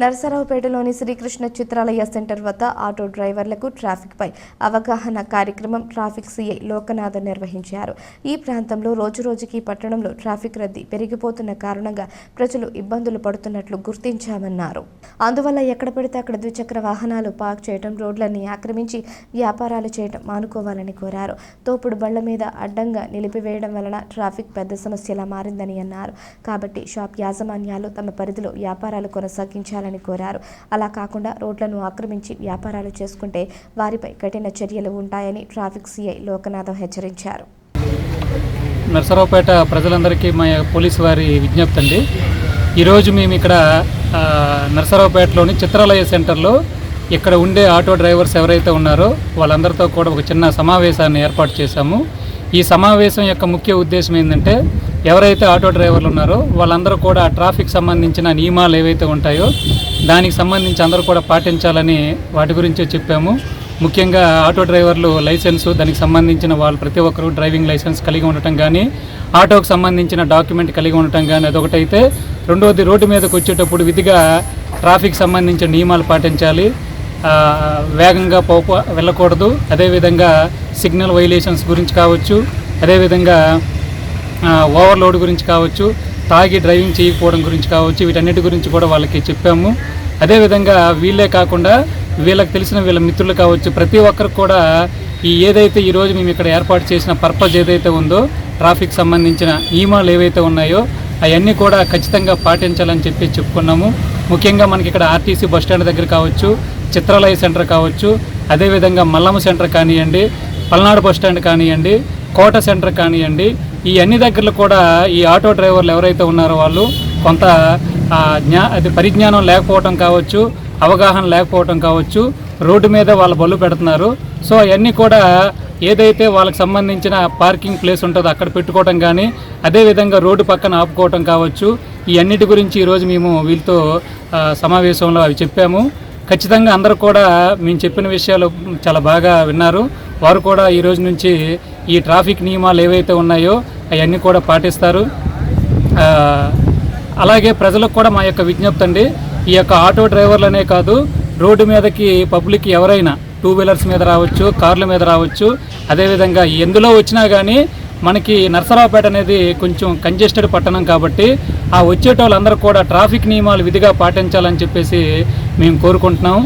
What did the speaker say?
నరసరావుపేటలోని Srikrishna Chitralaya centre వద్ద auto డ్రైవర్లకు ట్రాఫిక్పై అవగాహన కార్యక్రమం ట్రాఫిక్ సీఐ లోకనాథ్ నిర్వహించారు. ఈ ప్రాంతంలో రోజురోజుకి పట్టణంలో ట్రాఫిక్ రద్దీ పెరిగిపోతున్న కారణంగా ప్రజలు ఇబ్బందులు పడుతున్నట్లు గుర్తించామన్నారు. అందువల్ల ఎక్కడ పడితే అక్కడ ద్విచక్ర వాహనాలు పార్క్ చేయడం రోడ్లన్నీ ఆక్రమించి వ్యాపారాలు చేయడం మానుకోవాలని కోరారు. తోపుడు బళ్ళ మీద అడ్డంగా నిలిపివేయడం వలన ట్రాఫిక్ పెద్ద సమస్యలా మారిందని అన్నారు. కాబట్టి షాప్ యాజమాన్యాలు తమ పరిధిలో వ్యాపారాలు కొనసాగించాలని కోరారు. అలా కాకుండా రోడ్లను ఆక్రమించి వ్యాపారాలు చేసుకుంటే వారిపై కఠిన చర్యలు ఉంటాయని ట్రాఫిక్ సిఐ లోకనాథం హెచ్చరించారు. నరసరావుపేట ప్రజలందరికీ మా పోలీస్ వారి విజ్ఞప్తి అండి. ఈరోజు మేము ఇక్కడ నర్సరావుపేటలోని నరసరావుపేటలోని చిత్రాలయ సెంటర్లో ఇక్కడ ఉండే ఆటో డ్రైవర్స్ ఎవరైతే ఉన్నారో వాళ్ళందరితో కూడా ఒక చిన్న సమావేశాన్ని ఏర్పాటు చేశాము. ఈ సమావేశం యొక్క ముఖ్య ఉద్దేశం ఏంటంటే ఎవరైతే ఆటో డ్రైవర్లు ఉన్నారో వాళ్ళందరూ కూడా ట్రాఫిక్ సంబంధించిన నియమాలు ఏవైతే ఉంటాయో దానికి సంబంధించి అందరూ కూడా పాటించాలని వాటి గురించే చెప్పాము. ముఖ్యంగా ఆటో డ్రైవర్లు లైసెన్సు దానికి సంబంధించిన వాళ్ళు ప్రతి ఒక్కరూ డ్రైవింగ్ లైసెన్స్ కలిగి ఉండటం కానీ ఆటోకు సంబంధించిన డాక్యుమెంట్ కలిగి ఉండటం కానీ అదొకటైతే రెండవది రోడ్డు మీదకి వచ్చేటప్పుడు విధిగా ట్రాఫిక్ సంబంధించిన నియమాలు పాటించాలి. వేగంగా పో వెళ్ళకూడదు. అదేవిధంగా సిగ్నల్ వైలేషన్స్ గురించి కావచ్చు అదేవిధంగా ఓవర్లోడ్ గురించి కావచ్చు తాగి డ్రైవింగ్ చేయకపోవడం గురించి కావచ్చు వీటన్నిటి గురించి కూడా వాళ్ళకి చెప్పాము. అదేవిధంగా వీళ్ళే కాకుండా వీళ్ళకి తెలిసిన వీళ్ళ మిత్రులు కావచ్చు ప్రతి ఒక్కరు కూడా ఈ ఏదైతే ఈరోజు మేము ఇక్కడ ఏర్పాటు చేసిన పర్పస్ ఏదైతే ఉందో ట్రాఫిక్ సంబంధించిన నియమాలు ఏవైతే ఉన్నాయో అవన్నీ కూడా ఖచ్చితంగా పాటించాలని చెప్పి చెప్పుకున్నాము. ముఖ్యంగా మనకి ఇక్కడ ఆర్టీసీ బస్ స్టాండ్ దగ్గర కావచ్చు చిత్రాలయ సెంటర్ కావచ్చు అదేవిధంగా మల్లమ్మ సెంటర్ కానివ్వండి పల్నాడు బస్ స్టాండ్ కానివ్వండి కోట సెంటర్ కానివ్వండి ఈ అన్ని దగ్గరలో కూడా ఈ ఆటో డ్రైవర్లు ఎవరైతే ఉన్నారో వాళ్ళు కొంత జ్ఞా అది పరిజ్ఞానం లేకపోవటం కావచ్చు అవగాహన లేకపోవటం కావచ్చు రోడ్డు మీద వాళ్ళ బళ్ళు పెడుతున్నారు. సో అవన్నీ కూడా ఏదైతే వాళ్ళకి సంబంధించిన పార్కింగ్ ప్లేస్ ఉంటుందో అక్కడ పెట్టుకోవటం కానీ అదేవిధంగా రోడ్డు పక్కన ఆపుకోవటం కావచ్చు ఈ అన్నిటి గురించి ఈరోజు మేము వీళ్ళతో సమావేశంలో అవి చెప్పాము. ఖచ్చితంగా అందరూ కూడా మేము చెప్పిన విషయాలు చాలా బాగా విన్నారు. వారు కూడా ఈ రోజు నుంచి ఈ ట్రాఫిక్ నియమాలు ఏవైతే ఉన్నాయో అవన్నీ కూడా పాటిస్తారు. అలాగే ప్రజలకు కూడా మా యొక్క విజ్ఞప్తి అండి. ఈ యొక్క ఆటో డ్రైవర్లనే కాదు రోడ్డు మీదకి పబ్లిక్ ఎవరైనా టూ వీలర్స్ మీద రావచ్చు కార్ల మీద రావచ్చు అదేవిధంగా ఎందులో వచ్చినా కానీ మనకి నర్సరావుపేట అనేది కొంచెం కంజెస్టెడ్ పట్టణం కాబట్టి ఆ వచ్చేటోళ్ళందరూ కూడా ట్రాఫిక్ నియమాలు విధిగా పాటించాలని చెప్పేసి మేము కోరుకుంటున్నాం.